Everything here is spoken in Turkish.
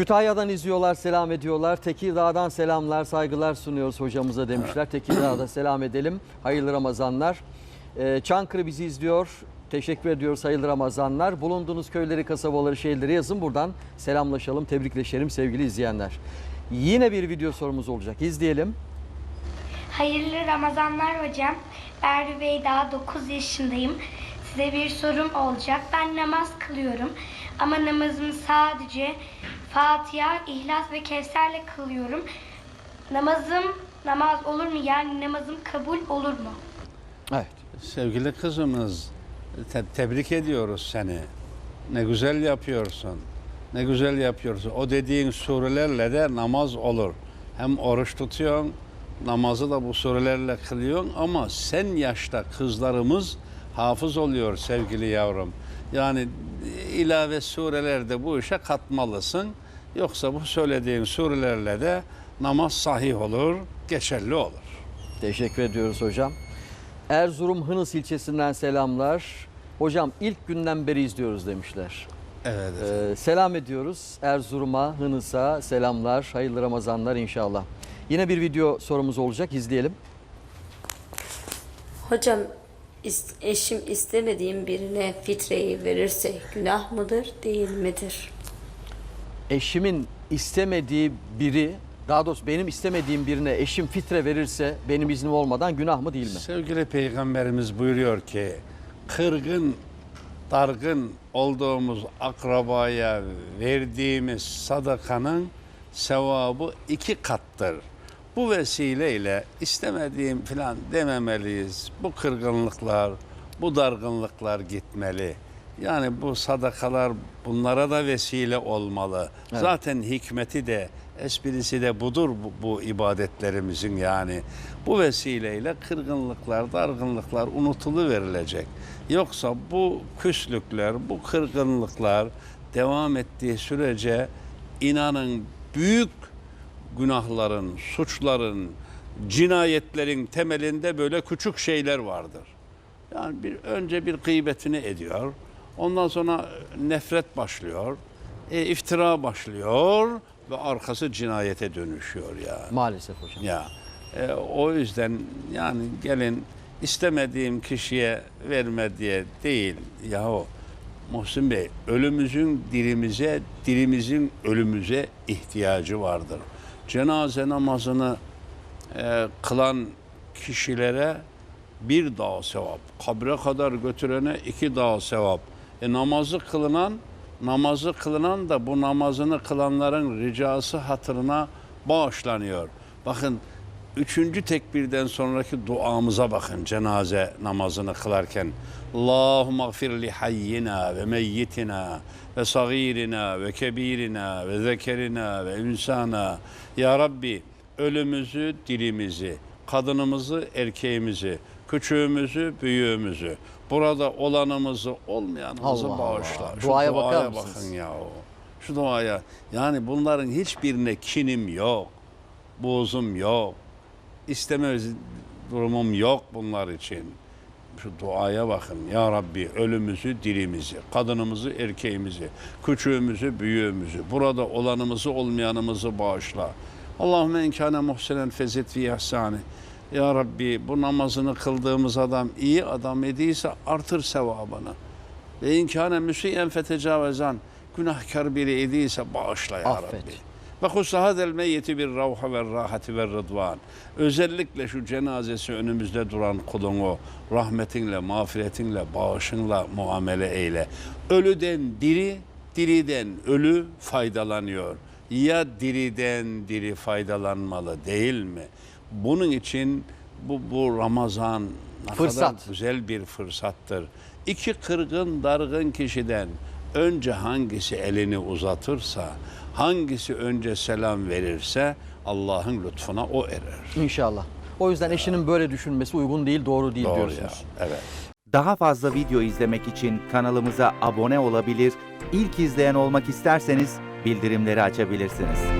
Kütahya'dan izliyorlar, selam ediyorlar. Tekirdağ'dan selamlar, saygılar sunuyoruz hocamıza demişler. Tekirdağ'da selam edelim. Hayırlı Ramazanlar. Ee, Çankırı bizi izliyor. Teşekkür ediyoruz. Hayırlı Ramazanlar. Bulunduğunuz köyleri, kasabaları, şehirleri yazın. Buradan selamlaşalım, tebrikleşelim sevgili izleyenler. Yine bir video sorumuz olacak. İzleyelim. Hayırlı Ramazanlar hocam. Berri Bey daha 9 yaşındayım. Size bir sorum olacak. Ben namaz kılıyorum. Ama namazımı sadece Fatiha, İhlas ve Kevser'le kılıyorum. Namazım namaz olur mu? Yani namazım kabul olur mu? Evet. Sevgili kızımız, te- tebrik ediyoruz seni. Ne güzel yapıyorsun. Ne güzel yapıyorsun. O dediğin surelerle de namaz olur. Hem oruç tutuyorsun, namazı da bu surelerle kılıyorsun ama sen yaşta kızlarımız hafız oluyor sevgili yavrum. Yani ilave surelerde bu işe katmalısın. Yoksa bu söylediğin surelerle de namaz sahih olur, geçerli olur. Teşekkür ediyoruz hocam. Erzurum Hınıs ilçesinden selamlar. Hocam ilk günden beri izliyoruz demişler. Evet. Ee, selam ediyoruz Erzurum'a, Hınıs'a selamlar, hayırlı Ramazanlar inşallah. Yine bir video sorumuz olacak, izleyelim. Hocam eşim istemediğim birine fitreyi verirse günah mıdır değil midir? Eşimin istemediği biri, daha doğrusu benim istemediğim birine eşim fitre verirse benim iznim olmadan günah mı değil mi? Sevgili Peygamberimiz buyuruyor ki kırgın, dargın olduğumuz akrabaya verdiğimiz sadakanın sevabı iki kattır. Bu vesileyle istemediğim filan dememeliyiz. Bu kırgınlıklar, bu dargınlıklar gitmeli. Yani bu sadakalar bunlara da vesile olmalı. Evet. Zaten hikmeti de esprisi de budur bu, bu ibadetlerimizin yani. Bu vesileyle kırgınlıklar, dargınlıklar unutulu verilecek. Yoksa bu küslükler, bu kırgınlıklar devam ettiği sürece inanın büyük günahların, suçların, cinayetlerin temelinde böyle küçük şeyler vardır. Yani bir önce bir gıybetini ediyor. Ondan sonra nefret başlıyor. E, iftira başlıyor ve arkası cinayete dönüşüyor ya. Maalesef hocam. Ya e, o yüzden yani gelin istemediğim kişiye verme diye değil yahu Muhsin Bey ölümümüzün dilimize, dilimizin ölümüze ihtiyacı vardır. Cenaze namazını e, kılan kişilere bir dağ sevap, kabre kadar götürene iki dağ sevap. E, namazı kılınan, namazı kılınan da bu namazını kılanların ricası hatırına bağışlanıyor. Bakın üçüncü tekbirden sonraki duamıza bakın cenaze namazını kılarken. Allahümme gfir li hayyina ve meyyitina ve sagirina ve kebirina ve zekerina ve ünsana. Ya Rabbi ölümüzü, dilimizi, kadınımızı, erkeğimizi, küçüğümüzü, büyüğümüzü, burada olanımızı, olmayanımızı Allah Allah. bağışla. Şu Duaya duaya, bakar mısınız? bakın ya. Şu duaya. Yani bunların hiçbirine kinim yok. Buğzum yok. İsteme durumum yok bunlar için. Şu duaya bakın. Ya Rabbi ölümümüzü, dilimizi, kadınımızı, erkeğimizi, küçüğümüzü, büyüğümüzü, burada olanımızı, olmayanımızı bağışla. Allahümme inkâne muhsenen fezid fi ihsani. Ya Rabbi bu namazını kıldığımız adam iyi adam idiyse artır sevabını. Ve inkâne müsiyen fetecavezan. Günahkar biri idiyse bağışla ya Affet. Rabbi. Ve hussa hadel meyyiti bir ravha ve rahati ve rıdvan. Özellikle şu cenazesi önümüzde duran kulunu rahmetinle, mağfiretinle, bağışınla muamele eyle. Ölüden diri, diriden ölü faydalanıyor. Ya diriden diri faydalanmalı değil mi? Bunun için bu, bu Ramazan ne Fırsat. kadar güzel bir fırsattır. İki kırgın dargın kişiden önce hangisi elini uzatırsa, hangisi önce selam verirse Allah'ın lütfuna o erer. İnşallah. O yüzden eşinin böyle düşünmesi uygun değil, doğru değil Doğru ya. diyorsunuz. Evet. Daha fazla video izlemek için kanalımıza abone olabilir, ilk izleyen olmak isterseniz bildirimleri açabilirsiniz.